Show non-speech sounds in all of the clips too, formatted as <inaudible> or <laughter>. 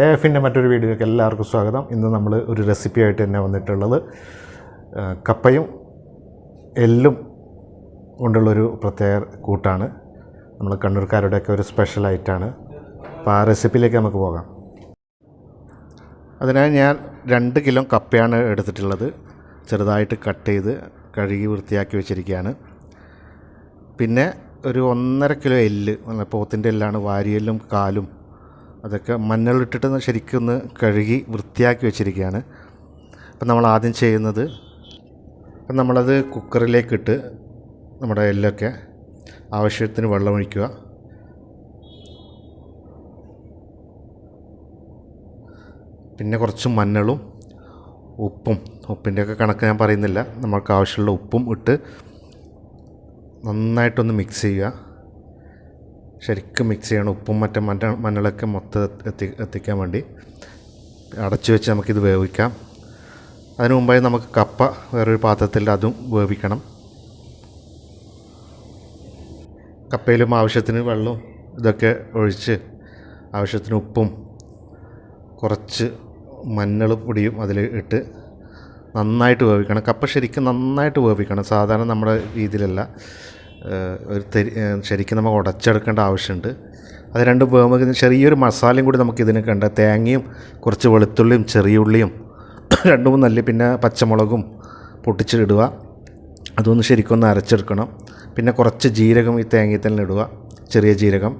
എഫിന്റെ മറ്റൊരു വീഡിയോയ്ക്ക് എല്ലാവർക്കും സ്വാഗതം. ഇന്ന് നമ്മൾ ഒരു റെസിപ്പിയായിട്ട് തന്നെ വന്നിട്ടുള്ളത് കപ്പയും എല്ലും കൊണ്ടുള്ളൊരു പ്രത്യേക കൂട്ടാണ്. നമ്മൾ കണ്ണൂർക്കാരുടെയൊക്കെ ഒരു സ്പെഷ്യൽ ആയിട്ടാണ്. അപ്പോൾ ആ റെസിപ്പിയിലേക്ക് നമുക്ക് പോകാം. അതിനായി ഞാൻ രണ്ട് കിലോ കപ്പയാണ് എടുത്തിട്ടുള്ളത്. ചെറുതായിട്ട് കട്ട് ചെയ്ത് കഴുകി വൃത്തിയാക്കി വെച്ചിരിക്കുകയാണ്. പിന്നെ ഒരു ഒന്നര കിലോ എല്ല് പോത്തിന്റെ എല്ലാണ് വാരിയെല്ലും കാലും അതൊക്കെ മഞ്ഞളിട്ടിട്ട് ശരിക്കും ഒന്ന് കഴുകി വൃത്തിയാക്കി വെച്ചിരിക്കുകയാണ്. അപ്പം നമ്മൾ ആദ്യം ചെയ്യുന്നത് നമ്മളത് കുക്കറിലേക്കിട്ട് നമ്മുടെ എല്ലൊക്കെ ആവശ്യത്തിന് വെള്ളമൊഴിക്കുക പിന്നെ കുറച്ച് മഞ്ഞളും ഉപ്പും ഉപ്പിന്റെയൊക്കെ കണക്ക് ഞാൻ പറയുന്നില്ല. നമ്മൾക്ക് ആവശ്യമുള്ള ഉപ്പും ഇട്ട് നന്നായിട്ടൊന്ന് മിക്സ് ചെയ്യുക. ശരിക്കും മിക്സ് ചെയ്യണം. ഉപ്പും മറ്റേ മഞ്ഞ മഞ്ഞളൊക്കെ മൊത്തം എത്തി എത്തിക്കാൻ വേണ്ടി അടച്ചു വെച്ച് നമുക്കിത് വേവിക്കാം. അതിനു മുമ്പായി നമുക്ക് കപ്പ വേറൊരു പാത്രത്തിൽ അതും വേവിക്കണം. കപ്പയിലും ആവശ്യത്തിന് വെള്ളവും ഇതൊക്കെ ഒഴിച്ച് ആവശ്യത്തിന് ഉപ്പും കുറച്ച് മഞ്ഞൾ പൊടിയും അതിൽ ഇട്ട് നന്നായിട്ട് വേവിക്കണം. കപ്പ ശരിക്കും നന്നായിട്ട് വേവിക്കണം. സാധാരണ നമ്മുടെ രീതിയിലല്ല. ഒരു തെരി ശരിക്കും നമുക്ക് ഉടച്ചെടുക്കേണ്ട ആവശ്യമുണ്ട്. അത് രണ്ട് വേവുമ്പോൾ ചെറിയൊരു മസാലയും കൂടി നമുക്ക് ഇതിന് കണ്ട തേങ്ങയും കുറച്ച് വെളുത്തുള്ളിയും ചെറിയ ഉള്ളിയും <coughs> രണ്ട് മൂന്ന് പിന്നെ പച്ചമുളകും പൊട്ടിച്ചിടുക അതൊന്ന് ശരിക്കൊന്ന് അരച്ചെടുക്കണം. പിന്നെ കുറച്ച് ജീരകം ഈ തേങ്ങയിൽ തന്നെ ഇടുക. ചെറിയ ജീരകം.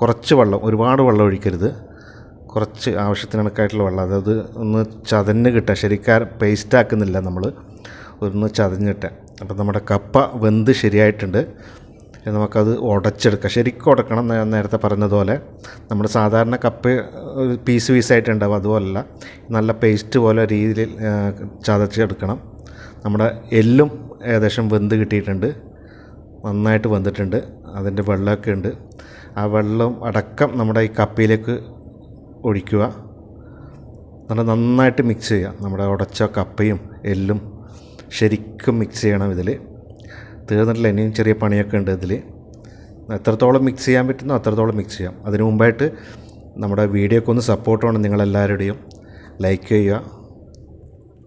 കുറച്ച് വെള്ളം ഒരുപാട് വെള്ളം ഒഴിക്കരുത്. കുറച്ച് ആവശ്യത്തിന് കണക്കായിട്ടുള്ള വെള്ളം. അതായത് ഒന്ന് ചതഞ്ഞ് കിട്ടുക. ശരിക്കാർ പേസ്റ്റ് ആക്കുന്നില്ല നമ്മൾ ഒന്ന് ചതഞ്ഞിട്ട്. അപ്പം നമ്മുടെ കപ്പ വെന്ത് ശരിയായിട്ടുണ്ട്. നമുക്കത് ഉടച്ചെടുക്കാം. ശരിക്കും ഉടക്കണം നേരത്തെ പറഞ്ഞതുപോലെ നമ്മൾ സാധാരണ കപ്പ പീസ് പീസായിട്ടുണ്ടാവും അതുപോലല്ല. നല്ല പേസ്റ്റ് പോലെ രീതിയിൽ ചതച്ചെടുക്കണം. നമ്മുടെ എല്ലും ഏകദേശം വെന്ത് കിട്ടിയിട്ടുണ്ട്. നന്നായിട്ട് വെന്തിട്ടുണ്ട്. അതിന്റെ വെള്ളമൊക്കെ ഉണ്ട്. ആ വെള്ളം അടക്കം നമ്മുടെ ഈ കപ്പയിലേക്ക് ഒഴിക്കുക. നല്ല നന്നായിട്ട് മിക്സ് ചെയ്യുക. നമ്മുടെ ഉടച്ച കപ്പയും എല്ലും ശരിക്കും മിക്സ് ചെയ്യണം ഇതിൽ തീർന്നിട്ടില്ല ഇനിയും ചെറിയ പണിയൊക്കെ ഉണ്ട് ഇതിൽ എത്രത്തോളം മിക്സ് ചെയ്യാൻ പറ്റുന്നോ അത്രത്തോളം മിക്സ് ചെയ്യാം. അതിനു മുമ്പായിട്ട് നമ്മുടെ വീഡിയോക്ക് ഒന്ന് സപ്പോർട്ടാണ് നിങ്ങളെല്ലാവരുടെയും. ലൈക്ക് ചെയ്യുക.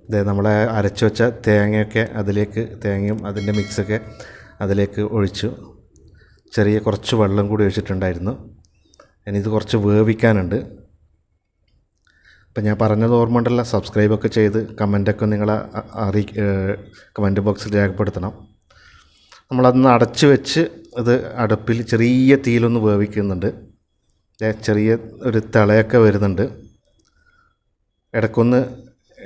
ഇത് നമ്മളെ അരച്ചു വെച്ച തേങ്ങയൊക്കെ അതിലേക്ക് തേങ്ങയും അതിന്റെ മിക്സൊക്കെ അതിലേക്ക് ഒഴിച്ചു. ചെറിയ കുറച്ച് വെള്ളം കൂടി ഒഴിച്ചിട്ടുണ്ടായിരുന്നു. ഇനി ഇത് കുറച്ച് വേവിക്കാനുണ്ട്. അപ്പം ഞാൻ പറഞ്ഞത് ഓർമ്മ ഉണ്ടല്ലോ സബ്സ്ക്രൈബൊക്കെ ചെയ്ത് കമന്റൊക്കെ നിങ്ങൾ അറി കമന്റ് ബോക്സിൽ രേഖപ്പെടുത്തണം. നമ്മളതൊന്ന് അടച്ചു വെച്ച് ഇത് അടുപ്പിൽ ചെറിയ തീയിലൊന്ന് വേവിക്കുന്നുണ്ട്. ചെറിയ ഒരു തിളയൊക്കെ വരുന്നുണ്ട്. ഇടയ്ക്കൊന്ന്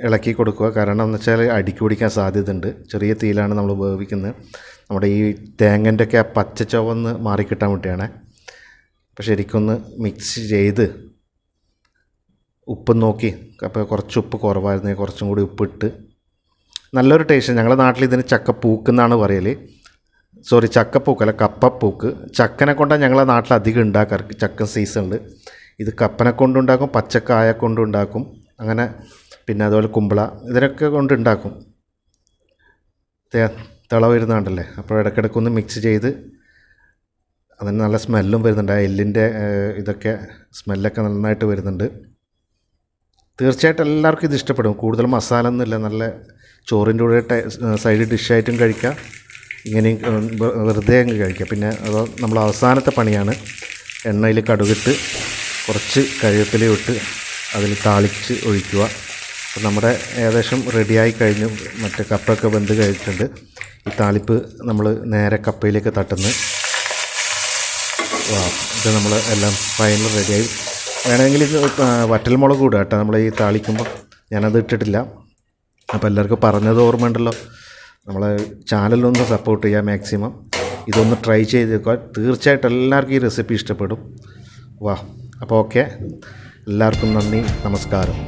ഇളക്കി കൊടുക്കുക. കാരണം എന്ന് വെച്ചാൽ അടിക്ക് പിടിക്കാൻ സാധ്യതയുണ്ട്. ചെറിയ തീയിലാണ് നമ്മൾ വേവിക്കുന്നത്. നമ്മുടെ ഈ തേങ്ങന്റെ ഒക്കെ ആ പച്ച ചുവന്ന് മാറിക്കിട്ടാൻ വേണ്ടിയാണ്. അപ്പോൾ ശരിക്കൊന്ന് മിക്സ് ചെയ്ത് ഉപ്പ് നോക്കി. അപ്പോൾ കുറച്ച് ഉപ്പ് കുറവായിരുന്നു. കുറച്ചും കൂടി ഉപ്പിട്ട് നല്ലൊരു ടേസ്റ്റ് ഞങ്ങളുടെ നാട്ടിൽ ഇതിന് ചക്കപ്പൂക്ക് എന്നാണ് പറയൽ സോറി ചക്കപ്പൂക്ക് അല്ല കപ്പപ്പൂക്ക്. ചക്കനെ കൊണ്ടാണ് ഞങ്ങളുടെ നാട്ടിൽ അധികം ഉണ്ടാക്കാറ്. ചക്ക സീസണിൽ ഇത് കപ്പനെ കൊണ്ടുണ്ടാക്കും പച്ചക്കായ കൊണ്ടുണ്ടാക്കും അങ്ങനെ പിന്നെ അതുപോലെ കുമ്പള ഇതിനൊക്കെ കൊണ്ടുണ്ടാക്കും തിള വരുന്നുണ്ടല്ലേ അപ്പോൾ ഇടയ്ക്കിടയ്ക്ക് ഒന്ന് മിക്സ് ചെയ്ത് അതിന് നല്ല സ്മെല്ലും വരുന്നുണ്ട്. ആ എല്ലിന്റെ ഇതൊക്കെ സ്മെല്ലൊക്കെ നന്നായിട്ട് വരുന്നുണ്ട്. തീർച്ചയായിട്ടും എല്ലാവർക്കും ഇത് ഇഷ്ടപ്പെടും. കൂടുതൽ മസാല ഒന്നുമില്ല നല്ല ചോറിന്റെ കൂടെ സൈഡ് ഡിഷായിട്ടും കഴിക്കാം. ഇങ്ങനെയും ഉം, വെറുതെ അങ്ങ് കഴിക്കാം. പിന്നെ അത് നമ്മൾ അവസാനത്തെ പണിയാണ്. എണ്ണയിൽ കടുകിട്ട് കുറച്ച് കറിവേപ്പില ഇട്ട് അതിൽ താളിച്ച് ഒഴിക്കുക. അപ്പം നമ്മുടെ ഏകദേശം റെഡിയായി കഴിഞ്ഞു. മറ്റേ കപ്പൊക്കെ വെന്ത് കഴിഞ്ഞിട്ടുണ്ട് ഈ താളിപ്പ് നമ്മൾ നേരെ കപ്പയിലേക്ക് തട്ടുന്നു. ഇത് നമ്മൾ എല്ലാം ഫൈനൽ റെഡിയായി. വേണമെങ്കിൽ വറ്റൽമുളക് കൂടെ കേട്ടോ. നമ്മൾ ഈ താളിക്കുമ്പോൾ ഞാനത് ഇട്ടിട്ടില്ല. അപ്പോൾ എല്ലാവർക്കും പറഞ്ഞത് ഓർമ്മ ഉണ്ടല്ലോ നമ്മളെ ചാനലൊന്ന് സപ്പോർട്ട് ചെയ്യുക മാക്സിമം ഇതൊന്ന് ട്രൈ ചെയ്ത് നോക്കുക തീർച്ചയായിട്ടും എല്ലാവർക്കും ഈ റെസിപ്പി ഇഷ്ടപ്പെടും. വാ അപ്പോൾ ഓക്കെ എല്ലാവർക്കും നന്ദി നമസ്കാരം.